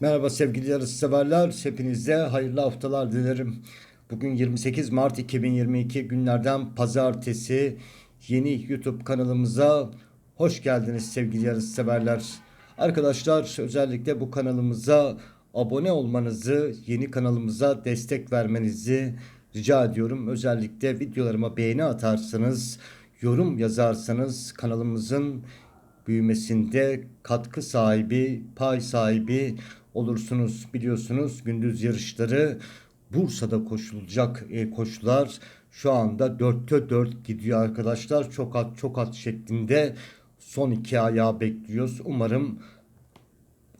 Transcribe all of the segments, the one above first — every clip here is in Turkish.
Merhaba sevgili yarışseverler. Hepinize hayırlı haftalar dilerim. Bugün 28 Mart 2022 günlerden pazartesi. Yeni YouTube kanalımıza hoş geldiniz sevgili yarışseverler. Arkadaşlar özellikle bu kanalımıza abone olmanızı, yeni kanalımıza destek vermenizi rica ediyorum. Özellikle videolarıma beğeni atarsanız, yorum yazarsanız kanalımızın büyümesinde katkı sahibi, pay sahibi olursunuz. Biliyorsunuz gündüz yarışları Bursa'da koşulacak e, koşular şu anda dörtte dört gidiyor arkadaşlar. Çok at çok at şeklinde son iki ayağı bekliyoruz. Umarım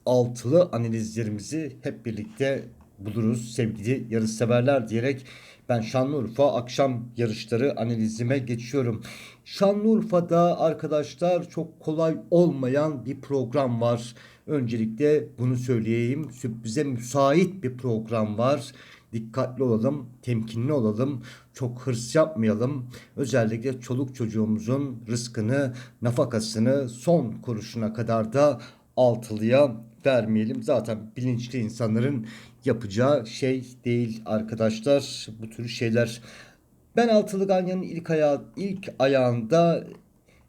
altılı analizlerimizi hep birlikte buluruz sevgili yarışseverler diyerek ben Şanlıurfa akşam yarışları analizime geçiyorum. Şanlıurfa'da arkadaşlar çok kolay olmayan bir program var. Öncelikle bunu söyleyeyim. Sürprize müsait bir program var. Dikkatli olalım, temkinli olalım, çok hırs yapmayalım. Özellikle çoluk çocuğumuzun rızkını, nafakasını son kuruşuna kadar da altılıya vermeyelim. Zaten bilinçli insanların yapacağı şey değil arkadaşlar bu tür şeyler. Ben altılı ganyanın ilk ayağı ilk ayağında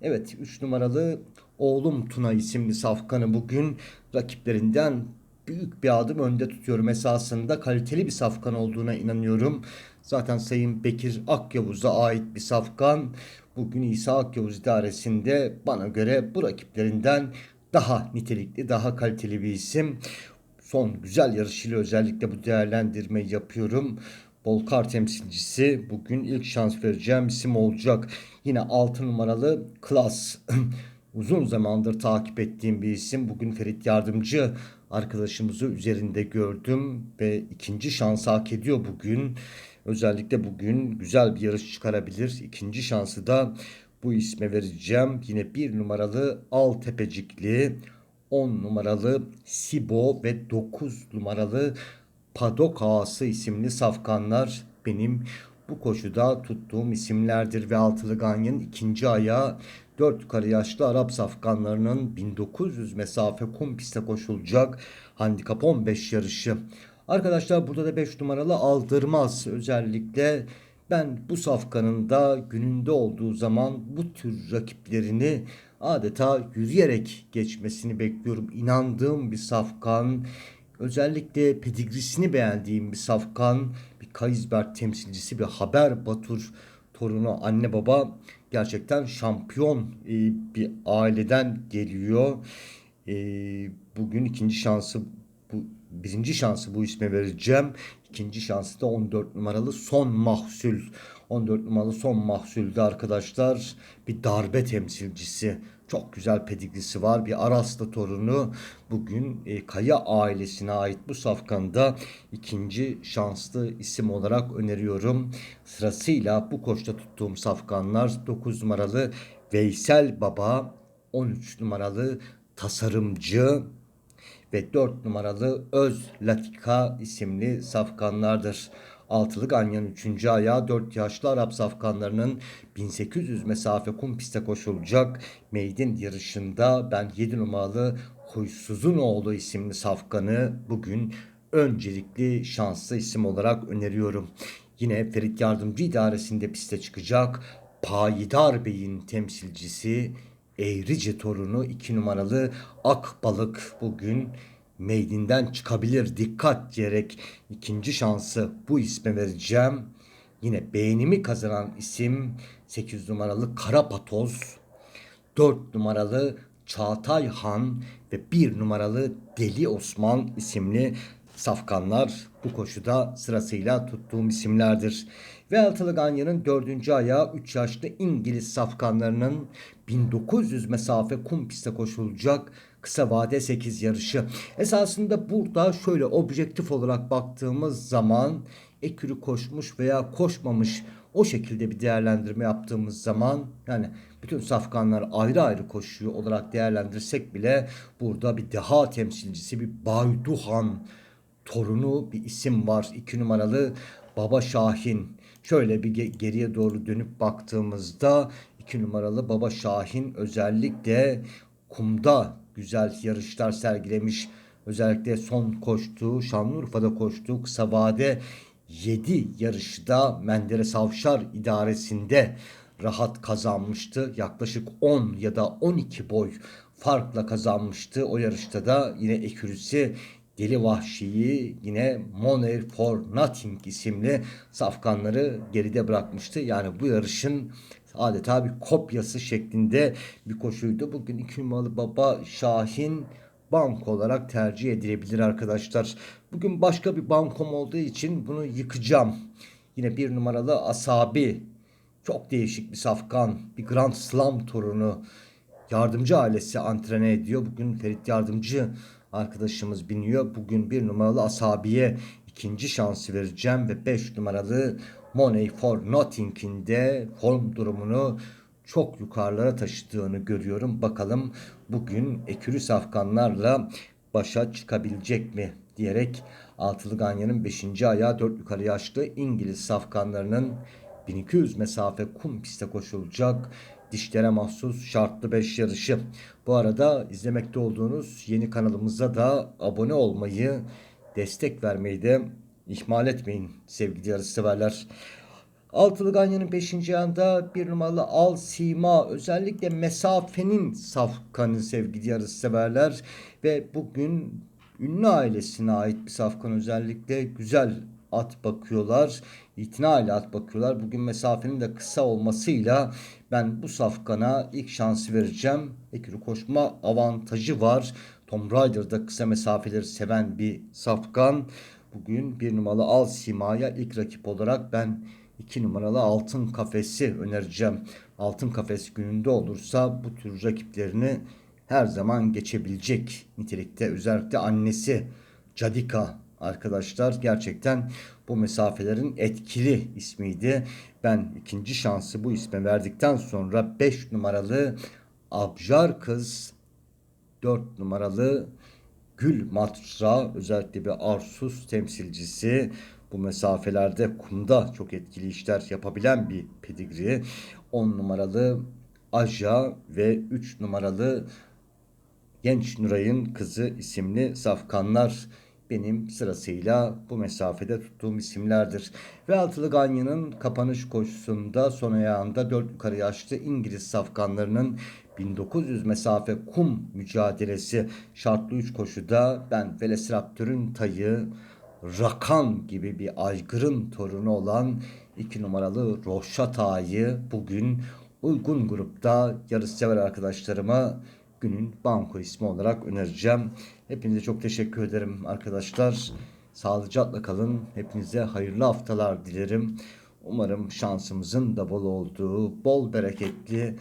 evet 3 numaralı oğlum Tuna isimli safkanı bugün rakiplerinden büyük bir adım önde tutuyorum. Esasında kaliteli bir safkan olduğuna inanıyorum. Zaten Sayın Bekir Akyavuz'a ait bir safkan. Bugün İsa Akyavuz idaresinde bana göre bu rakiplerinden daha nitelikli, daha kaliteli bir isim. Son güzel yarışıyla özellikle bu değerlendirmeyi yapıyorum. Bolkar temsilcisi bugün ilk şans vereceğim isim olacak. Yine 6 numaralı Klas. Uzun zamandır takip ettiğim bir isim. Bugün Ferit Yardımcı arkadaşımızı üzerinde gördüm ve ikinci şans hak ediyor bugün. Özellikle bugün güzel bir yarış çıkarabilir. İkinci şansı da bu isme vereceğim. Yine bir numaralı Altepecikli, 10 numaralı Sibo ve 9 numaralı Padok Ağası isimli safkanlar benim bu koşuda tuttuğum isimlerdir ve Altılı Ganyan ikinci ayağı 4 yukarı yaşlı Arap safkanlarının 1900 mesafe kum piste koşulacak handikap 15 yarışı. Arkadaşlar burada da 5 numaralı aldırmaz özellikle ben bu safkanın da gününde olduğu zaman bu tür rakiplerini adeta yürüyerek geçmesini bekliyorum. İnandığım bir safkan, özellikle pedigrisini beğendiğim bir safkan, bir Kaysberg temsilcisi, bir Haber Batur torunu, anne baba gerçekten şampiyon e, bir aileden geliyor. E, bugün ikinci şansı bu birinci şansı bu isme vereceğim. İkinci şansı da 14 numaralı son mahsul. 14 numaralı son mahsulde arkadaşlar bir darbe temsilcisi. Çok güzel pedigrisi var. Bir Araslı torunu bugün e, Kaya ailesine ait bu safkanda ikinci şanslı isim olarak öneriyorum. Sırasıyla bu koşta tuttuğum safkanlar 9 numaralı Veysel Baba, 13 numaralı tasarımcı ve 4 numaralı Öz Latika isimli safkanlardır. Altılı Ganyan 3. ayağı 4 yaşlı Arap safkanlarının 1800 mesafe kum piste koşulacak meydin yarışında ben 7 numaralı Huysuzun oğlu isimli safkanı bugün öncelikli şanslı isim olarak öneriyorum. Yine Ferit Yardımcı idaresinde piste çıkacak Payidar Bey'in temsilcisi Eğrici torunu 2 numaralı Akbalık bugün meydinden çıkabilir dikkat diyerek ikinci şansı bu isme vereceğim. Yine beğenimi kazanan isim 8 numaralı Karapatoz, 4 numaralı Çağatay Han ve 1 numaralı Deli Osman isimli safkanlar bu koşuda sırasıyla tuttuğum isimlerdir. Ve Altılı Ganyan'ın dördüncü ayağı 3 yaşlı İngiliz safkanlarının 1900 mesafe kum piste koşulacak kısa vade 8 yarışı. Esasında burada şöyle objektif olarak baktığımız zaman ekürü koşmuş veya koşmamış o şekilde bir değerlendirme yaptığımız zaman yani bütün safkanlar ayrı ayrı koşuyor olarak değerlendirsek bile burada bir deha temsilcisi bir Bayduhan torunu bir isim var. 2 numaralı Baba Şahin. Şöyle bir geriye doğru dönüp baktığımızda 2 numaralı Baba Şahin özellikle kumda güzel yarışlar sergilemiş. Özellikle son koştuğu Şanlıurfa'da koştuğu kısa vade 7 yarışta Menderes Avşar idaresinde rahat kazanmıştı. Yaklaşık 10 ya da 12 boy farkla kazanmıştı. O yarışta da yine ekürüsü Deli Vahşi'yi yine Money for Nothing isimli safkanları geride bırakmıştı. Yani bu yarışın adeta bir kopyası şeklinde bir koşuydu. Bugün iki numaralı baba Şahin bank olarak tercih edilebilir arkadaşlar. Bugün başka bir bankom olduğu için bunu yıkacağım. Yine bir numaralı Asabi. Çok değişik bir safkan. Bir Grand Slam torunu. Yardımcı ailesi antrene ediyor. Bugün Ferit Yardımcı arkadaşımız biniyor. Bugün bir numaralı Asabi'ye ikinci şansı vereceğim ve 5 numaralı Money for Nothing'in de form durumunu çok yukarılara taşıdığını görüyorum. Bakalım bugün ekürü safkanlarla başa çıkabilecek mi diyerek Altılı Ganyan'ın 5. ayağı 4 yukarı yaşlı İngiliz safkanlarının 1200 mesafe kum piste koşulacak dişlere mahsus şartlı 5 yarışı. Bu arada izlemekte olduğunuz yeni kanalımıza da abone olmayı, destek vermeyi de ihmal etmeyin sevgili yarışseverler. Altılı Ganyan'ın 5. ayında bir numaralı Al Sima özellikle mesafenin safkanı sevgili yarışseverler ve bugün ünlü ailesine ait bir safkan özellikle güzel at bakıyorlar. İtina ile at bakıyorlar. Bugün mesafenin de kısa olmasıyla ben bu safkana ilk şansı vereceğim. Ekürü koşma avantajı var. Tom Raider'da kısa mesafeleri seven bir safkan. Bugün bir numaralı Al Sima'ya ilk rakip olarak ben 2 numaralı Altın Kafesi önereceğim. Altın Kafes gününde olursa bu tür rakiplerini her zaman geçebilecek nitelikte. Özellikle annesi Cadika arkadaşlar gerçekten bu mesafelerin etkili ismiydi. Ben ikinci şansı bu isme verdikten sonra 5 numaralı Abjar Kız 4 numaralı Gül Matra özellikle bir Arsus temsilcisi bu mesafelerde kumda çok etkili işler yapabilen bir pedigri. 10 numaralı Aja ve 3 numaralı Genç Nuray'ın kızı isimli safkanlar benim sırasıyla bu mesafede tuttuğum isimlerdir. Ve Altılı Ganyan'ın kapanış koşusunda son ayağında 4 yukarı yaşlı İngiliz safkanlarının 1900 mesafe kum mücadelesi şartlı 3 koşuda ben Velociraptor'un tayı Rakan gibi bir aygırın torunu olan 2 numaralı Roşata'yı bugün uygun grupta yarışsever arkadaşlarıma günün banko ismi olarak önereceğim. Hepinize çok teşekkür ederim arkadaşlar. Sağlıcakla kalın. Hepinize hayırlı haftalar dilerim. Umarım şansımızın da bol olduğu, bol bereketli,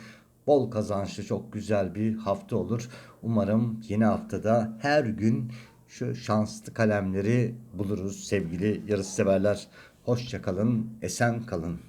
bol kazançlı çok güzel bir hafta olur. Umarım yeni haftada her gün şu şanslı kalemleri buluruz sevgili yarış severler. Hoşçakalın, esen kalın.